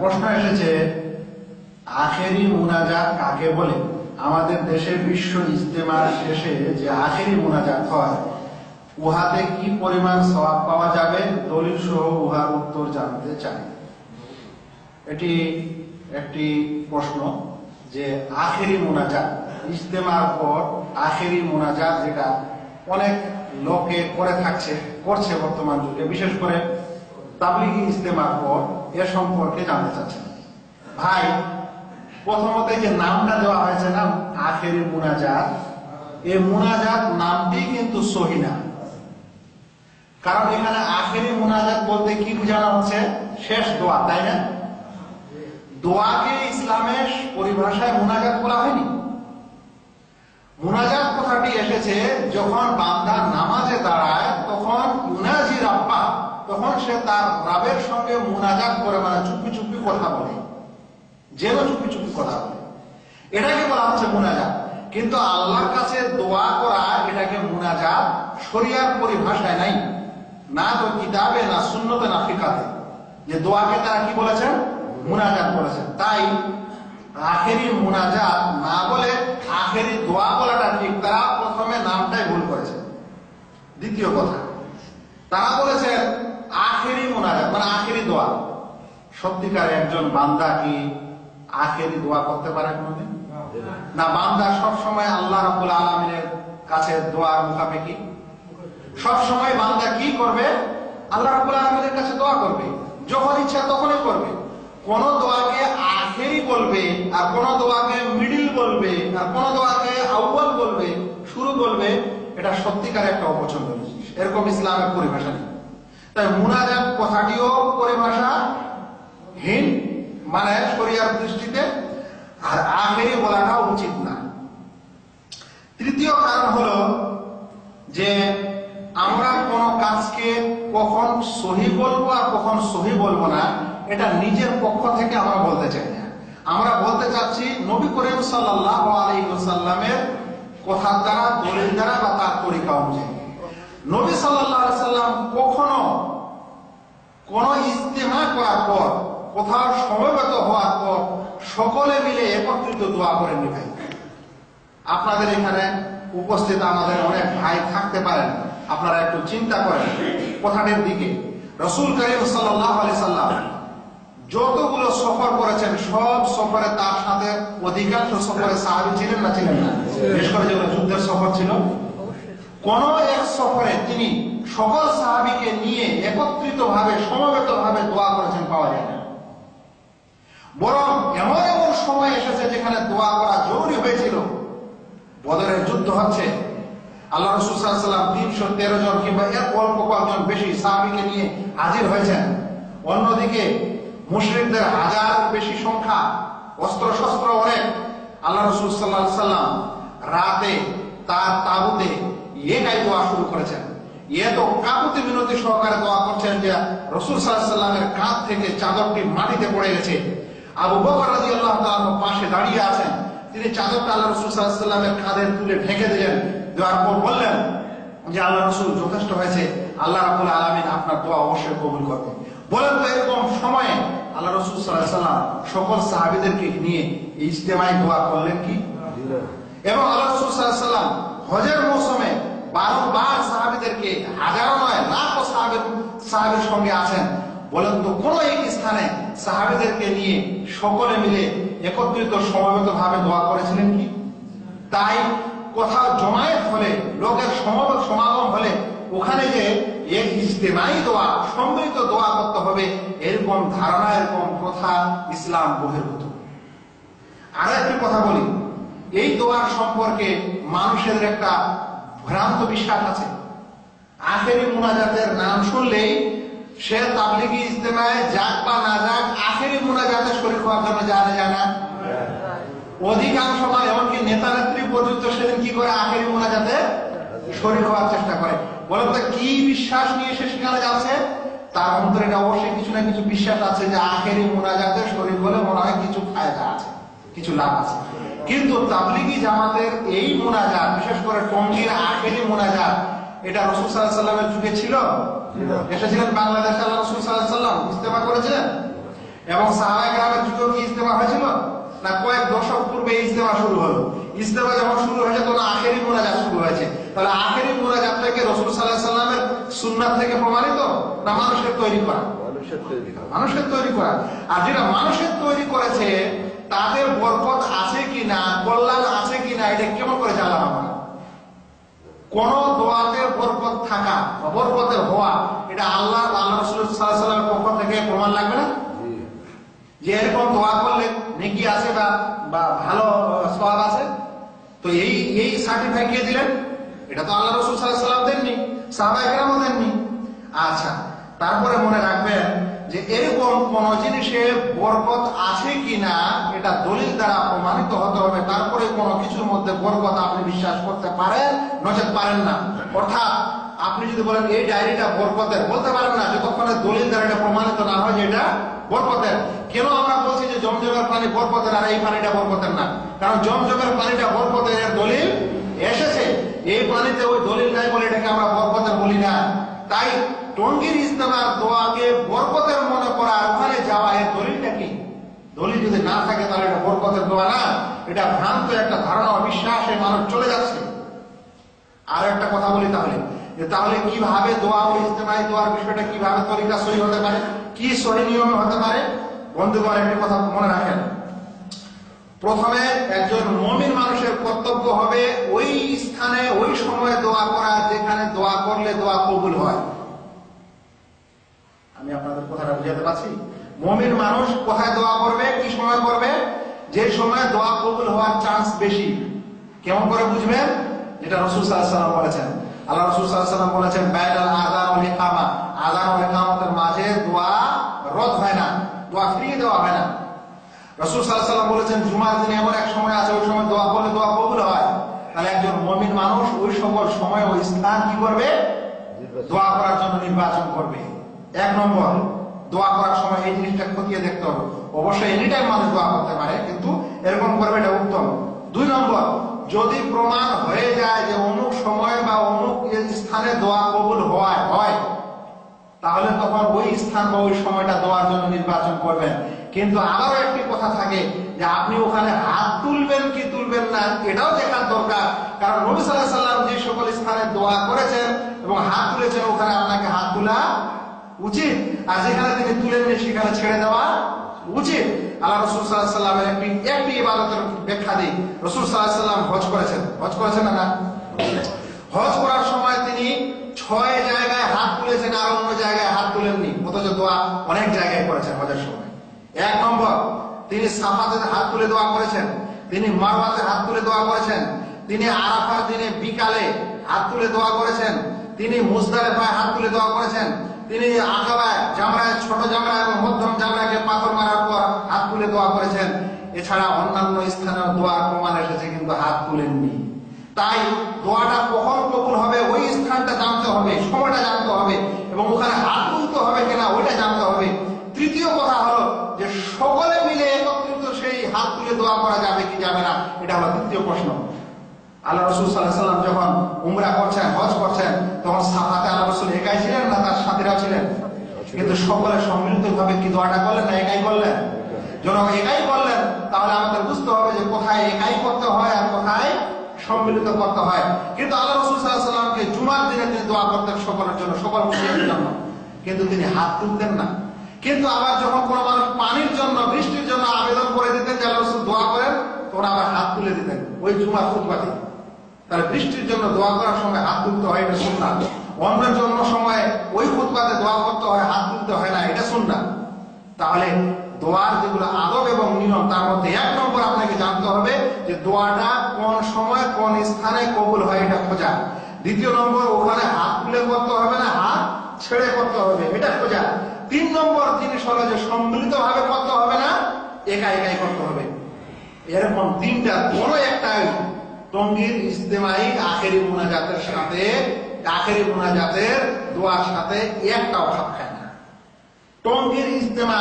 প্রশ্ন এসেছে, আখেরি মুনাজাত কাকে বলে? আমাদের দেশে বিশ্ব ইজতেমার শেষে যে আখেরি মুনাজাত হয়, উহাতে কি পরিমাণ সওয়াব পাওয়া যাবে? দলিল সহ উহার উত্তর জানতে চাই। এটি একটি প্রশ্ন যে আখেরি মোনাজাত, ইজতেমার পর আখেরি মোনাজাত যেটা অনেক লোকে করে থাকছে, করছে বর্তমান যুগে, বিশেষ করে তাবলিগি ইজতেমার পর এ সম্পর্কে জানতে চাচ্ছেন। ভাই, প্রথমত যে নামটা দেওয়া হয়েছে না, আখেরি মুনাজাত, এই মুনাজাত নামটি কিন্তু সহি না। কারণ এখানে আখেরি মুনাজাত বলতে কি বোঝানো হচ্ছে? শেষ দোয়া, তাই না? দোয়াকে ইসলামের পরিভাষায় মুনাজাত বলা হয়নি। মুনাজাত কথাটি এসেছে যখন বান্দা নামাজে দাঁড়ায়, তখন মুনাজি রাব্বা তখন সে তার রাবের সঙ্গে মুনাজাত করে মানে চুপি চুপি কথা বলে। যেন চুপি চুপি কথা বলে। এটাকে বলা হচ্ছে মুনাজাত। কিন্তু আল্লাহর কাছে দোয়া করা, এটাকে মোনাজাত শরিয়ার পরিভাষায় নাই। না তো কিতাবে, না সুন্নতে, না ফিকাতে। যে দোয়াকে তারা কি বলেছেন? মুনাজাত বলেছেন। তাই আখেরি মোনাজাত না বলে আখেরি দোয়া বলাটা ঠিক, তারা প্রথমে নামটাই ভুল করেছে। দ্বিতীয় কথা, তারা বলেছেন আখেরি মুনাজাত মানে আখেরি দোয়া। সত্যিকার একজন বান্দা কি আখেরি দোয়া করতে পারে কোনোদিন? না, বান্দা সব সময় আল্লাহ রাব্বুল আলামিনের কাছে দোয়ার সব সময় বান্দা কি করবে? আল্লাহ রাব্বুল আলামিনের কাছে দোয়া করবে। যখন ইচ্ছা তখনই করবে। কোন দোয়াকে আখেরি বলবে, আর কোন দোয়াকে মিডিল বলবে, আর কোন দোয়াকে আউয়াল বলবে, শুরু বলবে, এটা সত্যিকার একটা অপছন্দ জিনিস। এরকম ইসলামের পরিভাষা নেই। তাই মুনাজাত কথাটিও পরিভাষা হীন মানে শরিয়ার দৃষ্টিতে, আর আখেরি বলাটা উচিত না। তৃতীয় কারণ হলো যে আমরা কোন কাজকে কখন সহি বলব আর কখন সহি বলব না, এটা নিজের পক্ষ থেকে আমরা বলতে চাই না। আমরা বলতে চাচ্ছি নবী করিম সাল্লাল্লাহু আলাইহি ওয়াসাল্লামের কথার দ্বারা, দলিল দ্বারা বা তার তরিকা অনুযায়ী। নবী সাল্লাম কখনো কোন ইজতেমা করার পর কোথাও সমবেত হওয়ার পর সকলে মিলে একত্রিত দোয়া করে নিবেন। আপনাদের এখানে উপস্থিত আমাদের অনেক ভাই থাকতে পারেন, আপনারা একটু চিন্তা করেন কথাটির দিকে। রসুল করিম সাল্লাহ সাল্লাম যতগুলো সফর করেছেন, সব সফরে তার সাথে অধিকাংশ সফরে সাহাবি ছিলেন না ছিলেন না? বিশেষ করে যেগুলো যুদ্ধের সফর ছিল কোন এক সফরে তিনি সকল সাহাবিকে নিয়ে একত্রিত ভাবে সমবেত ভাবে দোয়া করেছেন পাওয়া যায় না। বরং এমন এমন সময় এসেছে যেখানে দোয়া করা জরুরি হয়েছিল। বদরের যুদ্ধ হচ্ছে। আল্লাহ রসুল সাল্লাম তিনশো তেরো জন কিংবা এর অল্প কয়েকজন বেশি সাহাবিকে নিয়ে হাজির হয়েছেন। অন্যদিকে মুসলিমদের হাজার বেশি সংখ্যা অস্ত্র শস্ত্র অনেক। আল্লাহ রসুল সাল্লাহ সাল্লাম রাতে তার তাবুতে এটাই দোয়া শুরু করেছেন। এ তো কাকুতি বিনতি সহকারে দোয়া করছেন যে রসুল সাল্লামের কাঁধ থেকে চাদরটি মাটিতে পড়ে গেছে। আবু বকর রাদিয়াল্লাহু তাআলা পাশে দাঁড়িয়ে আছেন। তিনি চাদরটা আল্লাহ রসুল সাল্লামের কাঁধে তুলে ঢেকে দিলেন। দেওয়ার পর বললেন যে আল্লাহ রসুল যথেষ্ট হয়েছে। আল্লাহ রাবুল আলমিন আপনার দোয়া অবশ্যই কবুল করবেন। বলেন তো এরকম সময়ে আল্লাহ রসুল সাল্লাহ সাল্লাম সকল সাহাবিদেরকে নিয়ে ইজতেমায় দোয়া করলেন কি? এবং আল্লাহ রসুল সাল্লাহ সাল্লাম হজের মৌসুমে বারবার সাহাবিদেরকে, হাজারো নয়, লাখো সাহাবের সাহাবের সঙ্গে আছেন। বলেন তো, কোন এক স্থানে সাহাবিদেরকে নিয়ে সকলে মিলে একত্রিত সমবেত ভাবে দোয়া করেছিলেন কি? তাই কোথাও জমায়েত হলে, লোকের সমবেত সমাগম হলে, ওখানে যে এক ইজতেমাই দোয়া, সম্মিলিত দোয়া করতে হবে, এরকম ধারণা, এরকম প্রথা ইসলাম বহির্ভূত আরও একটি কথা বলি, এই দোয়ার সম্পর্কে মানুষের একটা ভ্রান্ত বিশ্বাস আছে। আখেরি মুনাজাতের নাম শুনলেই সে তাবলিগি ইজতেমায় যাক বা না যাক, আখেরি মুনাজাতে শরীর হওয়ার জন্য জানে যায় না অধিকাংশ সময় এমনকি নেতা নেত্রী পর্যন্ত সেদিন কি করে আখেরি মোনাজাতে শরীর হওয়ার চেষ্টা করে। বলেন তো, কি বিশ্বাস নিয়ে সে সেখানে যাচ্ছে? তার অন্তরে এটা অবশ্যই কিছু না কিছু বিশ্বাস আছে যে আখেরি মোনাজাতে শরীর হলে মনে হয় কিছু ফায়দা আছে, কিছু লাভ আছে। কিন্তু তাবলিগি জামাতের এই মোনাজাত বিশেষ করে টঙ্গির আখেরি মোনাজাত এটা রসুল সাল্লাহ সাল্লামের যুগে ছিল? এসেছিলেন বাংলাদেশে আল্লাহ রসুল সাল্লাহ সাল্লাম ইস্তেমা করেছিলেন? এবং সাহাবায়ে গ্রামের যুগেও কি ইজতেমা হয়েছিল? না কয়েক দশক পূর্বে এই ইজতেমা শুরু হলো। ইজতেমা যখন শুরু হয়েছে তখন আখেরি মোনাজাত শুরু হয়েছে। তাহলে আখেরি মোনাজাত থেকে রসুল সাল্লাহ সাল্লামের সুন্নাত থেকে প্রমাণিত না মানুষের তৈরি করা। মানুষের তৈরি করা। আর যেটা মানুষের তৈরি করেছে তাদের বরকত আছে কিনা, কল্যাণ আছে কি না এটা কেমন করে জানলাম আমরা? কোন দোয়াতে বরকত থাকা বা বরকতের হওয়া, এটা আল্লাহ আল্লাহ পক্ষ থেকে প্রমাণ লাগবে না? যে এরকম দোয়া করলে নেকি আছে বা বা ভালো সওয়াব আছে? তো এই এই সার্টিফাই কে দিলেন? এটা তো আল্লাহ রসুল সাল্লাহ সাল্লাম দেননি সাহাবাই কেরামও দেননি। আচ্ছা তারপরে মনে রাখবেন যে এরকম কোন জিনিসে বরকত আছে কিনা, এটা দলিল দ্বারা প্রমাণিত হতে হবে। তারপরে কোনো কিছুর মধ্যে বরকত আপনি বিশ্বাস করতে পারেন, নচেত পারেন না। অর্থাৎ আপনি যদি বলেন, এই ডায়েরিটা বরকতের, বলতে পারেন না, যতক্ষণে দলিল দ্বারা এটা প্রমাণিত না হয় যে এটা বরকতের। কেন আমরা বলছি যে জমজমের পানি বরকতের আর এই পানিটা বরকতের না? কারণ জমজমের পানিটা বরকতের দলিল এসেছে। এই পানিতে ওই দলিল নাই বলে এটাকে আমরা বরকতের বলি না। তাই টঙ্গির ইস্তেমার দোয়াকে বরকতের মনে করা ওখানে যাওয়া এর দলিলটা কি? দলিল যদি না থাকে তাহলে এটা বরকতের দোয়া না, এটা ভ্রান্ত একটা ধারণা বিশ্বাসে মানুষ চলে যাচ্ছে। আর একটা কথা বলি তাহলে, যে তাহলে কীভাবে দোয়া ও ইজতেমাই দোয়ার বিষয়টা কীভাবে তরিকা সহি হতে পারে, কি সহি নিয়মে হতে পারে? বন্ধুগণ, একটি কথা মনে রাখেন। প্রথমে একজন মমিন মানুষের কর্তব্য হবে ওই স্থানে, ওই সময়ে দোয়া করা যেখানে দোয়া করলে দোয়া কবুল হয়। আমি আপনাদের কথাটা বুঝাতে পারছি। মমিন মানুষ কোথায় দোয়া করবে, কি সময় করবে? যে সময় দোয়া কবুল হওয়ার চান্স বেশি। কেমন করে বুঝবেন? যেটা রসুল সাল্লাম বলেছেন। আল্লাহ রসুল সাল্লাম বলেছেন বাইদাল আদান ও ইকামা আদান ও ইকামতের মাঝে দোয়া রদ হয় না, দোয়া ফিরিয়ে দেওয়া হয় না। রসুল সাল্লাম বলেছেন, জুমার দিনে এমন এক সময় আছে, ওই সময় দোয়া করলে দোয়া কবুল হয়। তাহলে একজন মমিন মানুষ ওই সকল সময় ওই স্থান কি করবে? দোয়া করার জন্য নির্বাচন করবে। এক নম্বর, দোয়া করার সময় এই জিনিসটা খতিয়ে দেখতে হবে। অবশ্যই এনি টাইম মানুষ দোয়া করতে পারে, কিন্তু এরকম করবে এটা উত্তম। দুই নম্বর, যদি প্রমাণ হয়ে যায় যে অমুক সময় বা অমুক স্থানে দোয়া কবুল হয় হয়, তাহলে তখন ওই স্থান বা ওই সময়টা দেওয়ার জন্য নির্বাচন করবেন। কিন্তু আবারও একটি কথা থাকে যে আপনি ওখানে হাত তুলবেন কি তুলবেন না, এটাও দেখার দরকার। কারণ নবী সাল্লাহ সাল্লাম যে সকল স্থানে দোয়া করেছেন এবং হাত তুলেছেন, ওখানে আপনাকে হাত তোলা উচিত। আর যেখানে তিনি তুলে নিয়ে সেখানে ছেড়ে দেওয়া উচিত। আল্লাহ রসুল সাল্লাহ সাল্লামের একটি একটি ইবাদতের ব্যাখ্যা দিই। রসুল সাল্লাহ সাল্লাম হজ করেছেন। হজ করেছেন না হজ করার সময় তিনি ছয় জায়গায় হাত তুলেছেন আর অন্য জায়গায় হাত তুলেননি। অথচ দোয়া অনেক জায়গায় করেছেন হজের সময়। এক নম্বর, তিনি সাফাতে হাত তুলে দোয়া করেছেন। তিনি মারওয়াতে হাত তুলে দোয়া করেছেন। তিনি আরাফার দিনে বিকালে হাত তুলে দোয়া করেছেন। তিনি মুজদালেফায় হাত তুলে দোয়া করেছেন। তিনি আকাবায় জামরায়, ছোট জামরা এবং মধ্যম জামরাকে পাথর মারার পর হাত তুলে দোয়া করেছেন। এছাড়া অন্যান্য স্থানেও দোয়ার প্রমাণ এসেছে, কিন্তু হাত তুলেননি। তাই দোয়াটা কখন কবুল হবে, ওই স্থানটা জানতে হবে, সময়টা জানতে হবে এবং ওখানে হাত তুলতে হবে কিনা, ওইটা জানতে হবে। তৃতীয় কথা হলো যে সকলে মিলে একত্রিত সেই হাত তুলে দোয়া করা যাবে কি যাবে না, এটা হলো তৃতীয় প্রশ্ন। আল্লাহ রসুল সাল্লাহ সাল্লাম যখন উমরা করছেন, হজ করছেন, তখন সাফাতে আল্লাহ রসুল একাই ছিলেন না, তার সাথীরাও ছিলেন। কিন্তু সকলে সম্মিলিত ভাবে কি দোয়াটা করলেন না একাই করলেন? যখন একাই করলেন, তাহলে আমাদের বুঝতে হবে যে কোথায় একাই করতে হয় আর কোথায় সম্মিলিত করতে হয়। কিন্তু আল্লাহ রসুল সাল্লামকে জুমার দিনে তিনি দোয়া করতেন সকলের জন্য, সকল মুসলিমের জন্য। কিন্তু তিনি হাত তুলতেন না। কিন্তু আবার যখন কোনো মানুষ পানির জন্য, বৃষ্টির জন্য আবেদন করে দিতেন যে আল্লাহ রসুল দোয়া করেন, তখন আবার হাত তুলে দিতেন। ওই জুমার খুতবাতে তাহলে বৃষ্টির জন্য দোয়া করার সময় হাত তুলতে হয় এটা শুন না অন্যের জন্য সময় ওই খুতবাতে দোয়া করতে হয়, হাত তুলতে হয় না, এটা শুন না তাহলে দোয়ার যেগুলো আদব এবং নিয়ম, তার মধ্যে এক নম্বর আপনাকে জানতে হবে যে দোয়াটা কোন সময় কোন স্থানে কবুল হয় এটা খোঁজা। দ্বিতীয় নম্বর, ওখানে হাত তুলে করতে হবে না, হাত ছেড়ে করতে হবে, এটা খোঁজা। তিন নম্বর জিনিস হলো যে সম্মিলিত ভাবে করতে হবে না, একা একাই করতে হবে। এরকম তিনটা কোনো একটা টঙ্গির ইস্তেমাই আখেরি মোনাজাতের সাথে আখেরি মোনাজাতের দোয়ার সাথে একটাও খাপ খায় না। টঙ্গির ইজতেমা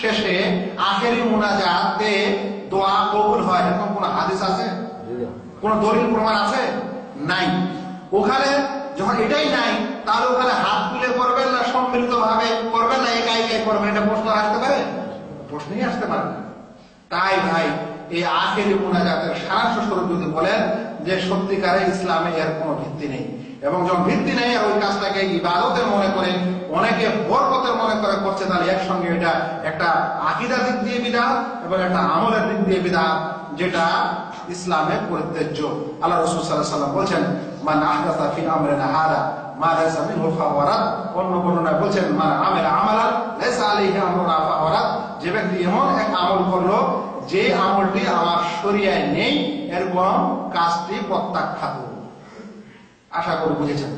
শেষে আখেরি মুনাজাতে দোয়া কবুল হয়। এরকম কোন হাদিস আছে? কোন দলিল প্রমাণ আছে? নাই। ওখানে যখন এটাই নাই তাহলে ওখানে হাত তুলে করবেন না সম্মিলিত ভাবে করবেন না একা একাই করবেন এটা প্রশ্ন আসতে পারে? প্রশ্নই আসতে পারে না। তাই ভাই এই আখেরি মুনাজাতের সারাংশ স্বরূপ যদি বলেন যে সত্যিকারে ইসলামে এর কোনো ভিত্তি নেই। এবং যখন ভিত্তি নেই ওই কাজটাকে ইবাদতের মনে করে, অনেকে বরকতের মনে করে করছে, তাহলে একসঙ্গে এটা একটা আকিদার দিক দিয়ে বিধান এবং একটা আমলের দিক দিয়ে বিধান যেটা ইসলামের পরিত্যাজ্য। আল্লাহ রসুল সাল্লাহ সাল্লাম বলছেন, মান আহদাসা ফি আমরিনা হাদা, মা লাইসা মিনহু ফাওয়ারাত অন্য বর্ণনায় বলছেন, মান আমিলা আমালান, লাইসা আলাইহি আমরুনা ফাওয়ারাত যে ব্যক্তি এমন এক আমল করল, যে আমলটি আমার শরিয়ায় নেই এরকম কাজটি প্রত্যাখ্যাত। আশা করি বুঝেছেন